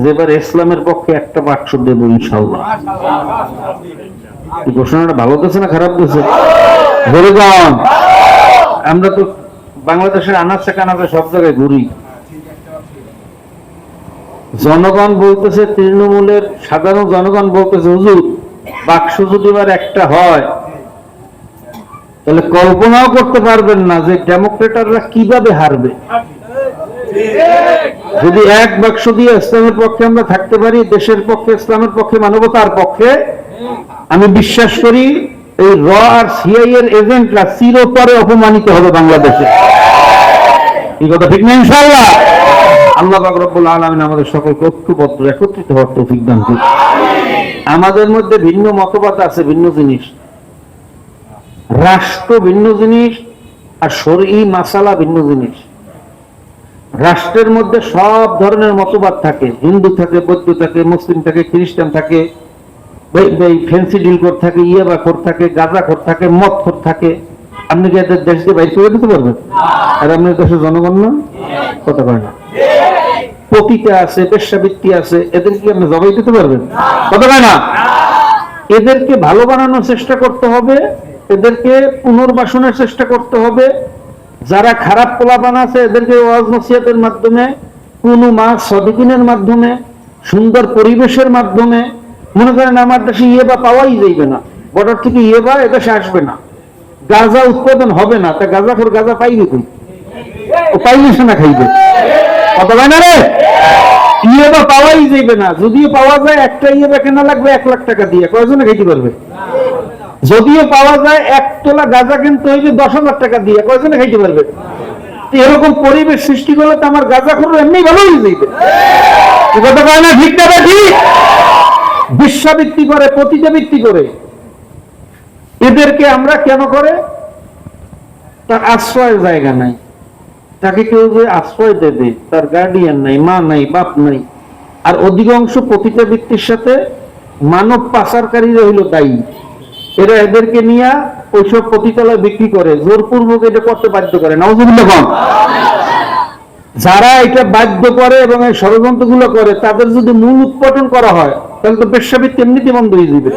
যে এবার ইসলামের পক্ষে একটা বাক্স দেবো ইনশাল্লাহ ঘোষণাটা ভালো গেছে না খারাপ গেছে ধরে আমরা তো বাংলাদেশের আনাচে কানাচে সব জায়গায় ঘুরি। জনগণ বলতেছে তৃণমূলের, সাধারণ জনগণ বলতেছে, হুজুর, বাক্স যদি এবার একটা হয়, তাহলে কল্পনাও করতে পারবেন না যে ডেমোক্রেটাররা কীভাবে হারবে। যদি এক বাক্স দিয়ে ইসলামের পক্ষে আমরা থাকতে পারি, দেশের পক্ষে, ইসলামের পক্ষে, মানবতার পক্ষে, আমি বিশ্বাস করি এই র আর সিআই এর এজেন্টরা চিরতরে অপমানিত হবে বাংলাদেশে। এই কথা, ঠিক না ইনশাআল্লাহ? আল্লাহ পাক রব্বুল আলামিন আমাদের সকলকে ঐক্যবদ্ধ, একত্রিত হওয়ার তৌফিক দান আমাদের মধ্যে ভিন্ন মতবাদ আছে, ভিন্ন জিনিস। রাষ্ট্র ভিন্ন জিনিস, আর শরী মাসালা ভিন্ন জিনিস। রাষ্ট্রের মধ্যে সব ধরনের মতবাদ থাকে। হিন্দু থাকে বৌদ্ধ থাকে মুসলিম থাকে খ্রিস্টান থাকে ফেন্সি ডিল কর থাকে ইয়াবা কর থাকে গাঁজা কর থাকে মদ কর থাকে। আপনি কি এদের দেশকে বাইর করে দিতে পারবেন? আর আপনার দেশের জনগণ না? কথা কয় না। পতিতা আছে বেশ্যাবৃত্তি আছে এদের কি আপনি জবাই দিতে পারবেন? কথা কয় না। এদেরকে ভালো বানানোর চেষ্টা করতে হবে এদেরকে পুনর্বাসনের চেষ্টা করতে হবে যারা খারাপ পোলাপান আছে, এদেরকে ওয়াজ নসিহতের মাধ্যমে, কোন মাস সদিকিনের মাধ্যমে, সুন্দর পরিবেশের মাধ্যমে, মনে করেন আমার দেশে ইয়েবা পাওয়াই যাইবে না। বর্ডার থেকে ইয়েবা এদেশে আসবে না। গাঁজা উৎপাদন হবে না, তা গাঁজা খোর গাঁজা পাইবে কই? পাইলে সে না খাইবে। কথা না রে? ইয়েবা পাওয়াই যাইবে না। যদিও পাওয়া যায়, একটা ইয়েবা কেনা লাগবে, এক লাখ টাকা দিয়ে। কয়জনে খাইতে পারবে? যদিও পাওয়া যায় এক তোলা গাঁজা কিনতে হইবে দশ হাজার টাকা দিয়ে, কয়জনে খাইতে পারবে? এরকম পরিবেশ সৃষ্টি করলে তো আমার গাঁজা খরচ এমনি ভালো হয়ে যাইবে। কথা কয় না ঠিক না বিশ্বাবৃত্তি করে প্রতিজাবৃত্তি করে। এদেরকে আমরা কেন করে? তার আশ্রয়ের জায়গা নাই। তাকে কেউ যে আশ্রয় দেবে, তার গার্ডিয়ান নাই, মা নাই, বাপ নাই। আর অধিকাংশ পতিতাবৃত্তির সাথে মানব পাচারকারীরা হইল দায়ী। এরা এদেরকে নিয়ে ওইসব পতিতালয় বিক্রি করে, জোরপূর্বক এটা করতে বাধ্য করে। নজরুল্লাহ খান যারা এটা বাধ্য করে এবং এই ষড়যন্ত্র করে, তাদের যদি মূল উৎপাদন করা হয়, তাহলে তো পেশাবৃত্তি এমনিতে বন্ধ হয়ে যাবে।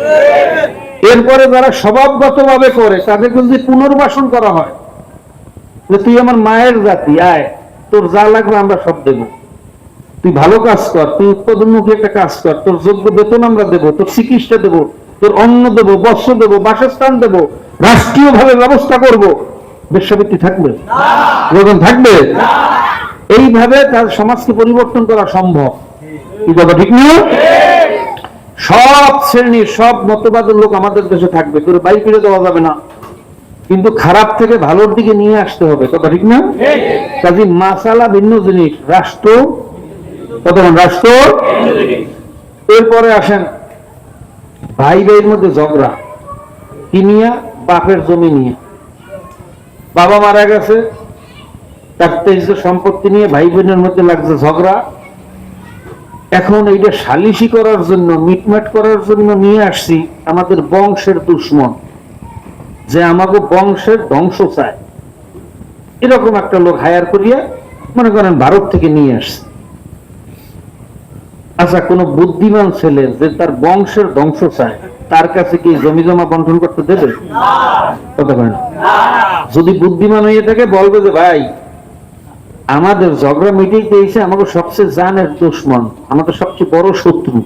এরপরে যারা স্বভাবগত ভাবে করে, তাদেরকে যদি পুনর্বাসন করা হয়, যে তুই আমার মায়ের জাতি, আয়, তোর যা লাগবে আমরা সব দেব। তুই ভালো কাজ কর, তুই উৎপাদনমুখী একটা কাজ কর, তোর যোগ্য বেতন আমরা দেবো, তোর চিকিৎসা দেব। তোর অন্ন দেব বস্ত্র দেব বাসস্থান দেব রাষ্ট্রীয় ভাবে ব্যবস্থা করব। বেশ্যাবৃত্তি থাকবে? যখন থাকবে? এইভাবে তার সমাজকে পরিবর্তন করা সম্ভব। এই কথা ঠিক না? সব শ্রেণির সব মতবাদের লোক আমাদের দেশে থাকবে। তোর বাই ফিরে দেওয়া যাবে না। কিন্তু খারাপ থেকে ভালোর দিকে নিয়ে আসতে হবে। কথা ঠিক না? কাজী মাসালা ভিন্ন জিনিস। রাষ্ট্র? কতক্ষণ রাষ্ট্র? এরপরে আসেন ভাই ভাইয়ের মধ্যে ঝগড়া। কি নিয়ে? বাপের জমি নিয়ে। বাবা মারা গেছে, তার তেইশ সম্পত্তি নিয়ে ভাই বোনের মধ্যে লাগছে ঝগড়া। এখন এইটা সালিশি করার জন্য, মিটমাট করার জন্য নিয়ে আসছি আমাদের বংশের দুশ্মন, যে আমাকে বংশের ধ্বংস চায়। এরকম একটা লোক হায়ার করিয়া মনে করেন ভারত থেকে নিয়ে আসছে। আচ্ছা কোন বুদ্ধিমান ছেলে যে তার বংশের ধ্বংস চায়, তার কাছে কি জমি জমা বন্টন করতে দেবে? যদি বুদ্ধিমান হয়ে থাকে, বলবে যে, ভাই, আমাদের ঝগড়া মিটিয়ে এসে আমাকে সবচেয়ে জানের দুশ্মন, আমাদের সবচেয়ে বড় শত্রু।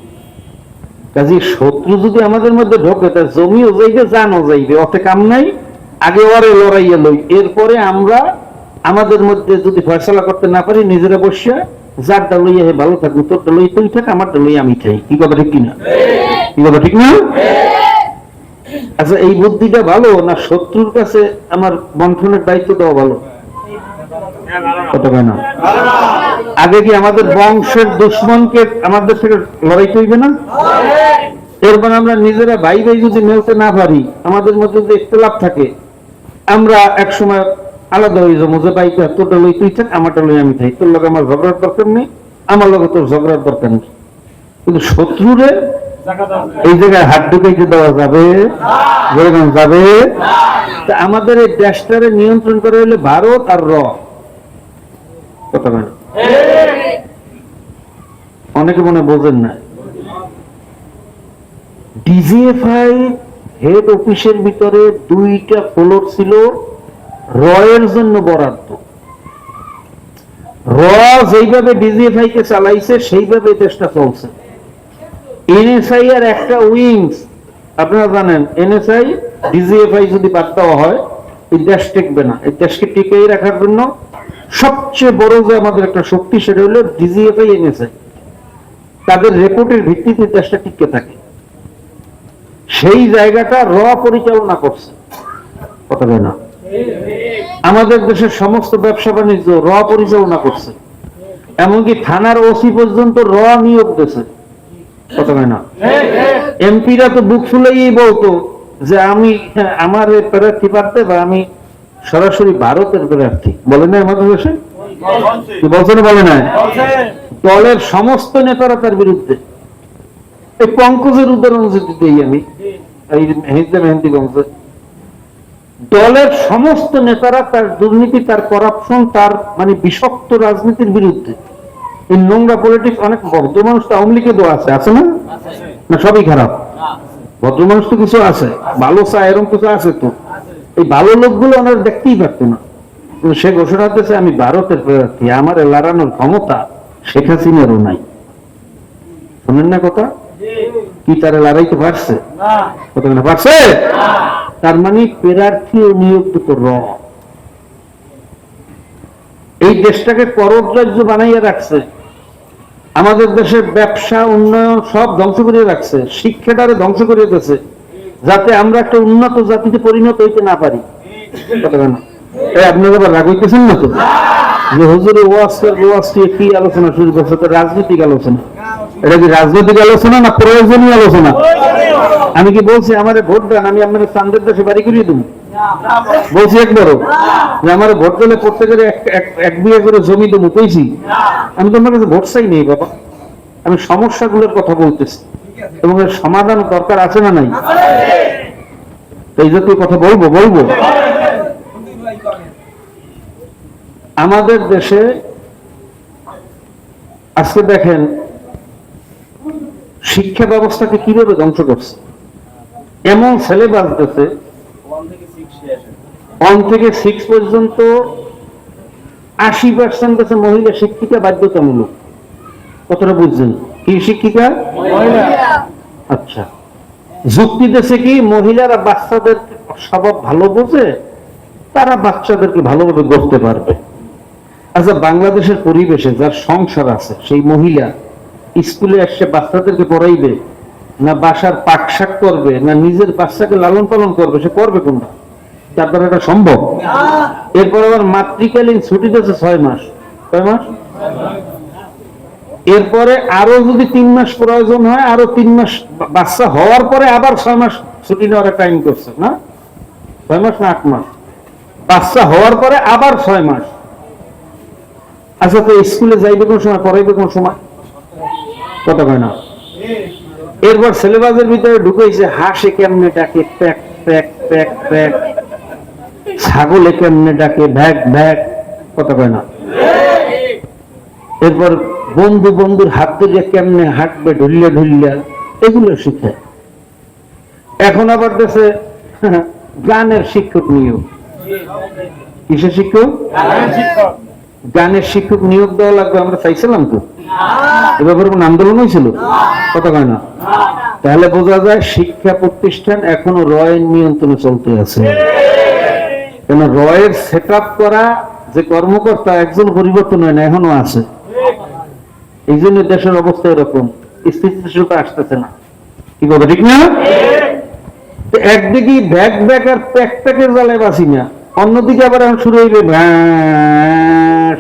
কাজে শত্রু যদি আমাদের মধ্যে ঢোকে তা জমিও যাইবে, জানও যাইবে, অতে কাম নাই। আগে ওরে লড়াইয়া লই, এরপরে আমরা আমাদের মধ্যে যদি ফয়সলা করতে না পারি, নিজেরা বসিয়া যারটা লইয়া হে ভালো থাকব তোরটা লই তুই থাক আমারটা লই আমি খাই কি কথা ঠিক কিনা? কি কথা ঠিক না? আচ্ছা এই বুদ্ধিটা ভালো না শত্রুর কাছে আমার বন্ঠনের দায়িত্ব দেওয়া ভালো আগে কি আমাদের বংশের দুশ্মনকে আমাদের থেকে লড়াই করবে না? এরপর আমরা নিজেরা ভাই ভাই যদি মেলতে না পারি, আমাদের মধ্যে যদি ইখতলাফ থাকে, আমরা এক সময় আলাদা হয়ে যাব তোরটা লই তুই থাক আমারটা লই আমি থাই তোর আমার ঝগড়ার দরকার নেই, আমার তোর ঝগড়ার দরকার নেই। কিন্তু শত্রুরে এই জায়গায় হাত ঢুকাইতে দেওয়া যাবে যেরকম যাবে। আমাদের এই দেশটারে নিয়ন্ত্রণ করে হলে ভারত আর র। কথা বলেন। অনেকে মনে বোঝেন না। ডিজিএফআই হেড অফিসের ভিতরে দুইটা ফ্লোর ছিল। রয়ের জন্য বরাদ্দ। র যেইভাবে ডিজিএফআই কে চালাইছে, সেইভাবে দেশটা চলছে। এনএসআই এর একটা উইংস, আপনারা জানেন, এনএসআই, ডিজিএফআই যদি বাদ দেওয়া হয়, এই দেশ টিকবে না। এই দেশকে টিকিয়ে রাখার জন্য সবচেয়ে বড় যে আমাদের একটা শক্তি, সেটা হলো ডিজিএফআই, এনএসআই। তাদের রেপোর্টের ভিত্তিতে দেশটা টিকে থাকে। সেই জায়গাটা র পরিচালনা করছে। কথা না? আমাদের দেশের সমস্ত ব্যবসা বাণিজ্য র পরিচালনা করছে। এমনকি থানার ওসি পর্যন্ত র নিয়োগ দিয়েছে। কথা না? এমপিরা তো বুক ফুলেই বলতো যে আমি, আমার প্রার্থী পারতে বা আমি সরাসরি ভারতের প্রার্থী। বলে না আমাদের দেশে বলছে না বলে না দলের সমস্ত নেতারা তার বিরুদ্ধে। এই পঙ্কজের উদাহরণ যদি দিই আমি, এই হিন্দে মেহেন্দিগঞ্জে দলের সমস্ত নেতারা তার দুর্নীতি, তার করাপশন তার মানে বিষাক্ত রাজনীতির বিরুদ্ধে। এই নোংরা পলিটিক্স অনেক ভদ্র মানুষ তো আওয়ামী লীগে দেওয়া আছে আছে না? না, সবই খারাপ। ভদ্র মানুষ তো কিছু আছে। ভালো চা, এরকম কিছু আছে তো। এই ভালো লোকগুলো ওনারা দেখতেই পারতো না। সে ঘোষণা দিয়েছে, আমি ভারতের প্রার্থী, আমার লড়ানোর ক্ষমতা শেখ হাসিনারও নাই। শোনেন না কথা? কি তারা লড়াইতে পারছে? পারছে? তার মানে প্রার্থী ও র এই দেশটাকে বানাইয়া রাখছে। আমাদের দেশের ব্যবসা উন্নয়ন সব ধ্বংস করে রাখছে। শিক্ষাটারে ধ্বংস করে দিয়েছে যাতে আমরা একটা উন্নত জাতিতে পরিণত হইতে না পারি। আপনারা আবার রাগ হইতেছেন না তো? যে হুজুরে ওয়াজ দিয়ে কি আলোচনা শুরু করছে? তো রাজনৈতিক আলোচনা। এটা কি রাজনৈতিক আলোচনা না প্রয়োজনীয় আলোচনা? আমি কি বলছি, আমারে ভোট দেন, আমি আপনার চান্দের দেশে বাড়ি করিয়ে দেবো? বলছি একবারও, যে আমার ভোট দিলে প্রত্যেকের এক- বিয়ে করে জমি দেবো, কইছি। আমি তোমার কাছে ভোট চাই নেই বাবা আমি সমস্যাগুলোর কথা বলতেছি। এবং এর সমাধান দরকার আছে না নাই? এই জাতীয় কথা বলব বলব? আমাদের দেশে, আজকে দেখেন শিক্ষা ব্যবস্থাকে কীভাবে ধ্বংস করছে? এমন সিলেবাস দিতে ওয়ান থেকে সিক্স পর্যন্ত আশি পার্সেন্ট কাছে মহিলা শিক্ষিকা বাধ্যতামূলক। কতটা বুঝছেন? কি শিক্ষিকা? আচ্ছা। যুক্তি দেশে কি মহিলারা বাচ্চাদের স্বভাব ভালো বোঝে তারা বাচ্চাদেরকে ভালোভাবে গড়তে পারবে। আচ্ছা বাংলাদেশের পরিবেশে যার সংসার আছে সেই মহিলা স্কুলে এসে বাচ্চাদেরকে পড়াইবে, না বাসার পাকশাক করবে, না নিজের বাচ্চাকে লালন পালন করবে, সে করবে কোনটা? তার দ্বারা এটা সম্ভব? এরপর আবার মাতৃকালীন ছুটি দিয়েছে ছয় মাস। ছয় মাস? এরপরে আরও যদি তিন মাস প্রয়োজন হয়, আরও তিন মাস বাচ্চা হওয়ার পরে আবার ছয় মাস ছুটি নেওয়ার টাইম করছে, না? ছয় মাস না আট মাস? বাচ্চা হওয়ার পরে আবার ছয় মাস। আচ্ছা তো স্কুলে যাইবে কোন সময়, পড়াইবে কোন সময়? কথা কয় না? এরপর সিলেবাসের ভিতরে ঢুকেছে হাসে কেমনে ডাকে প্যাক প্যাক প্যাক প্যাক। ছাগলে কেমনে ডাকে ভ্যাক ভ্যাক। কথা কয় না? এরপর বন্ধু বন্ধুর হাত ধরে কেমনে হাঁটবে ঢুলিয়া ঢুলিয়া এগুলো শিখে। এখন আবার দেশে গানের শিক্ষক নিয়োগ। কিসের শিক্ষক। গানের শিক্ষক নিয়োগ দেওয়া লাগবে আমরা চাইছিলাম তো। এ ব্যাপারে কোন আন্দোলন হয়েছিল? কথা কয় না। তাহলে বোঝা যায় শিক্ষা প্রতিষ্ঠান এখনও রয়ের নিয়ন্ত্রণে চলতে আছে। কেন রয়ের সেট করা যে কর্মকর্তা একজন পরিবর্তন হয় না এখনও আছে। এই জন্য দেশের অবস্থা এরকম স্থিতিশীলতা আসতেছে না। কি কথা ঠিক না? একদিকে ব্যাগ ব্যাগ আর প্যাক প্যাকের জ্বালায় বাসি না অন্যদিকে আবার এখন শুরু হইবে ভ্যা,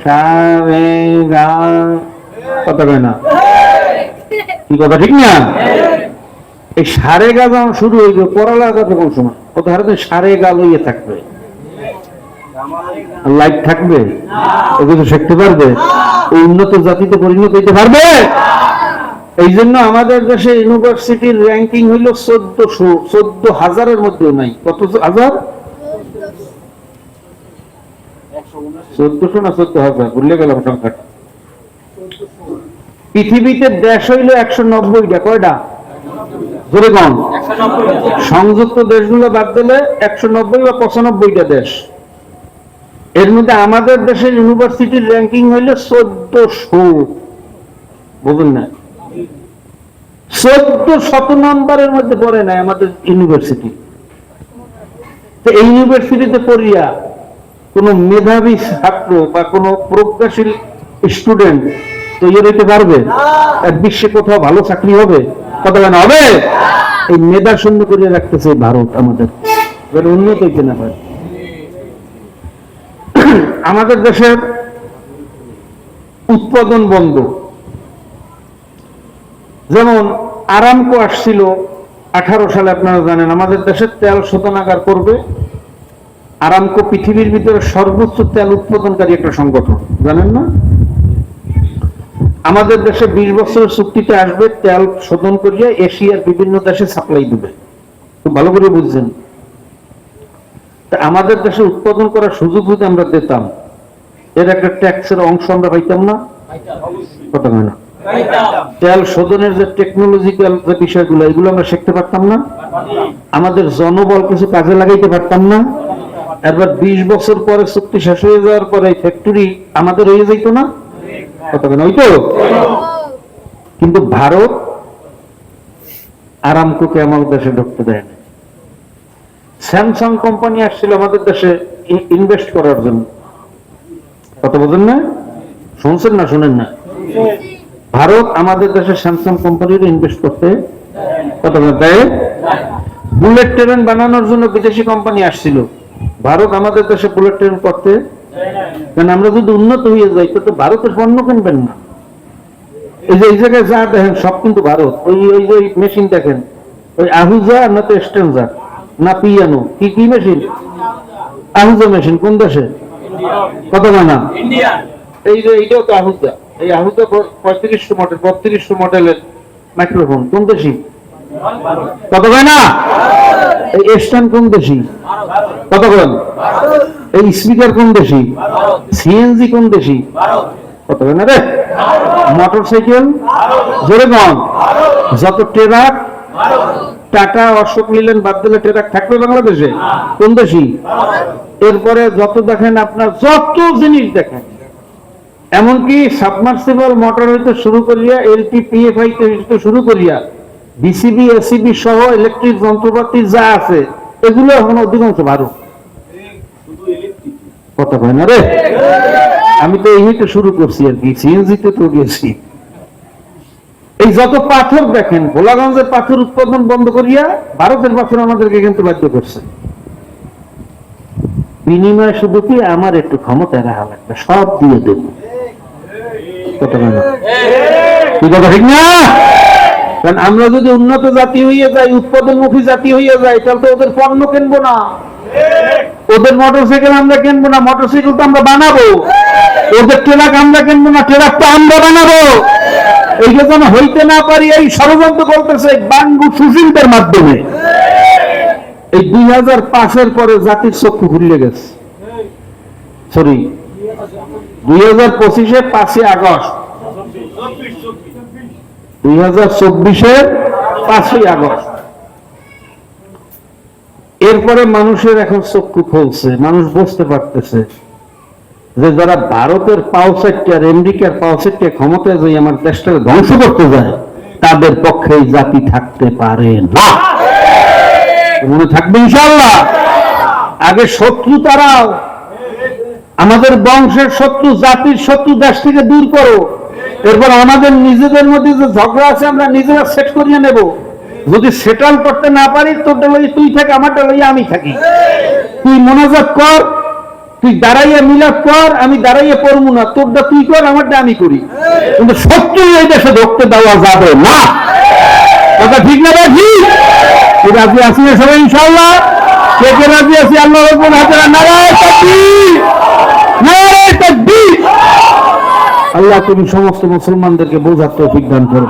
সা। কথা না? কি কথা, ঠিক না? এই সারে গা যখন শুরু সময় সারে গা লইয়ে থাকবে। লাইট থাকবে? শিখতে পারবে? উন্নত জাতিতে পরিণত হইতে পারবে? এই জন্য আমাদের দেশে ইউনিভার্সিটির র্যাঙ্কিং হইল চোদ্দশো, চোদ্দ হাজারের মধ্যেও নাই। কত হাজার? চোদ্দশো না চোদ্দ হাজার? ভুলে গেলাম সংখ্যাটা। পৃথিবীতে দেশ হইল একশো নব্বইটা, কয়টা? ধরে কম সংযুক্ত দেশগুলো বাদ দিলে একশো নব্বই বা পঁচানব্বইটা দেশ। এর মধ্যে আমাদের দেশের ইউনিভার্সিটির র্যাঙ্কিং হইল চোদ্দশো। বুঝুন না। চোদ্দ শত নম্বরের মধ্যে পড়ে নাই আমাদের ইউনিভার্সিটি। তো এই ইউনিভার্সিটিতে পড়িয়া কোন মেধাবী ছাত্র বা কোন প্রজ্ঞাশীল স্টুডেন্ট তৈরি হইতে পারবে? আর বিশ্বে কোথাও ভালো চাকরি হবে? কথা কেন হবে? এই মেধা শূন্য করে রাখতেছে ভারত আমাদের। উন্নত হইতে না পারে। আমাদের দেশের উৎপাদন বন্ধ। যেমন আরামকো আসছিল আঠারো সালে আপনারা জানেন আমাদের দেশের তেল শোধনাগার করবে। আরামকো পৃথিবীর ভিতরে সর্বোচ্চ তেল উৎপাদনকারী একটা সংগঠন জানেন না? আমাদের দেশে বিশ বছরের চুক্তিতে আসবে তেল শোধন করিয়া এশিয়ার বিভিন্ন দেশে সাপ্লাই দিবে। খুব ভালো করে বুঝছেন। তা আমাদের দেশে উৎপাদন করার সুযোগ যদি আমরা দিতাম এর একটা ট্যাক্সের অংশ আমরা পাইতাম না? কথা হয় না তেল শোধনের যে টেকনোলজিক্যাল যে বিষয়গুলো এগুলো আমরা শিখতে পারতাম না? আমাদের জনবল কিছু কাজে লাগাইতে পারতাম না? এবার বিশ বছর পরে চুক্তি শেষ হয়ে যাওয়ার পরে ফ্যাক্টরি আমাদের হয়ে যাইতো না? কথা কেন ওই তো? কিন্তু ভারত আরামকোকে আমাদের দেশে ঢুকতে দেয় না স্যামসাং কোম্পানি আসছিল আমাদের দেশে ইনভেস্ট করার জন্য। কথা বোঝেন না? শুনছেন না, শুনেন না? ভারত আমাদের দেশে স্যামসাং কোম্পানির ইনভেস্ট করতে বলেন, দেয়? বুলেট ট্রেন বানানোর জন্য বিদেশি কোম্পানি আসছিল। ভারত আমাদের দেশে বুলেট ট্রেন করতে কারণ আমরা যদি উন্নত হয়ে যাই তো ভারতের পণ্য কিনবেন না। এই যে এই জায়গায় যা দেখেন সব কিন্তু ভারত। ওই ওই যে মেশিন দেখেন ওই আহুজা না তো স্টেঞ্জার না পিয়ানো কি কি মেশিন আহুজা মেশিন কোন দেশে? কত না এই যে এইটাও তো আহুজা এই আহুজা পঁয়ত্রিশশো মডেল বত্রিশশো মডেলের মাইক্রোফোন কোন দেশি? কত কয় না এই স্ট্যান্ড কোন দেশি? কত কয় এই স্পিকার কোন দেশি? সিএনজি কোন দেশি? কত রে মোটর সাইকেল জোরে কম যত ট্রাক টাটা, অশোক নিলেন, বাদ দিলে ট্রাক থাকবে বাংলাদেশে। কোন দেশি? এরপরে যত দেখেন আপনার যত জিনিস দেখেন। এমনকি সাবমার্সিবল মোটর হইতে শুরু করিয়া এলটি পিএফআই হইতে শুরু করিয়া বিসিবি এসিবি সহ ইলেকট্রিক যন্ত্রপাতি যা আছে, এগুলো এখন অধিকাংশ ভারত। কথা কয় না রে? আমি তো এই হইতে শুরু করছি আর কি, সিএনজিতে তো গেছি। এই যত পাথর দেখেন ভোলাগঞ্জের পাথর উৎপাদন বন্ধ করিয়া ভারতের পাথর আমাদেরকে কিন্তু বাধ্য করছে। বিনিময় শুধু কি আমার একটু ক্ষমতা রাখা লাগবে, সব দিয়ে দেব। আমরা যদি উন্নত জাতি হইয়া যাই, উৎপাদনমুখী জাতি হইয়া যাই, তাহলে তো ওদের পণ্য কিনবো না। ওদের মোটরসাইকেল আমরা কিনবো না মোটরসাইকেল তো আমরা বানাবো। ওদের ট্রাক আমরা কিনবো না, ট্রাক তো আমরা বানাবো। এইটা যেন হইতে না পারি, এই ষড়যন্ত্র করতেছে বাঙ্গু সুশীলদের মাধ্যমে। এই দুই হাজার পাঁচের পরে জাতির চক্ষু খুলে গেছে। সরি দুই হাজার পঁচিশে পাঁচই আগস্ট। দুই হাজার চব্বিশের পাঁচই আগস্ট। এরপরে মানুষের এখন চক্ষু খুলছে, মানুষ বুঝতে পারতেছে যে যারা ভারতের পাওসেটকে আর আমেরিকার পাওসেটকে ক্ষমতায় যাই, আমার দেশটাকে ধ্বংস করতে যায়, তাদের পক্ষে জাতি থাকতে পারে না। মনে থাকবে ইনশাল্লাহ আগে শত্রু তারাও আমাদের বংশের শত্রু, জাতির শত্রু দেশ থেকে দূর করো। এরপর আমাদের নিজেদের মধ্যে যে ঝগড়া আছে, আমরা নিজেরা সেট করিয়ে নেব। যদি সেটাল করতে না পারি তোরটা লই তুই থাক আমারটা লই আমি থাকি। তুই মনোযোগ কর, তুই দাঁড়াইয়া মিলাপ কর, আমি দাঁড়াইয়া পড়ব না। তোরটা তুই কর আমারটা আমি করি। কিন্তু সত্যি এই দেশে ঢুকতে দেওয়া যাবে না। কথা ঠিক না রাখি তুই রাজি আছি না সবাই ইনশাল্লাহ কে কে রাজি আছি আল্লাহ রব্বুল হাজারা নারায় আল্লাহ তুমি সমস্ত মুসলমানদেরকে বোঝার তৌফিক দান করো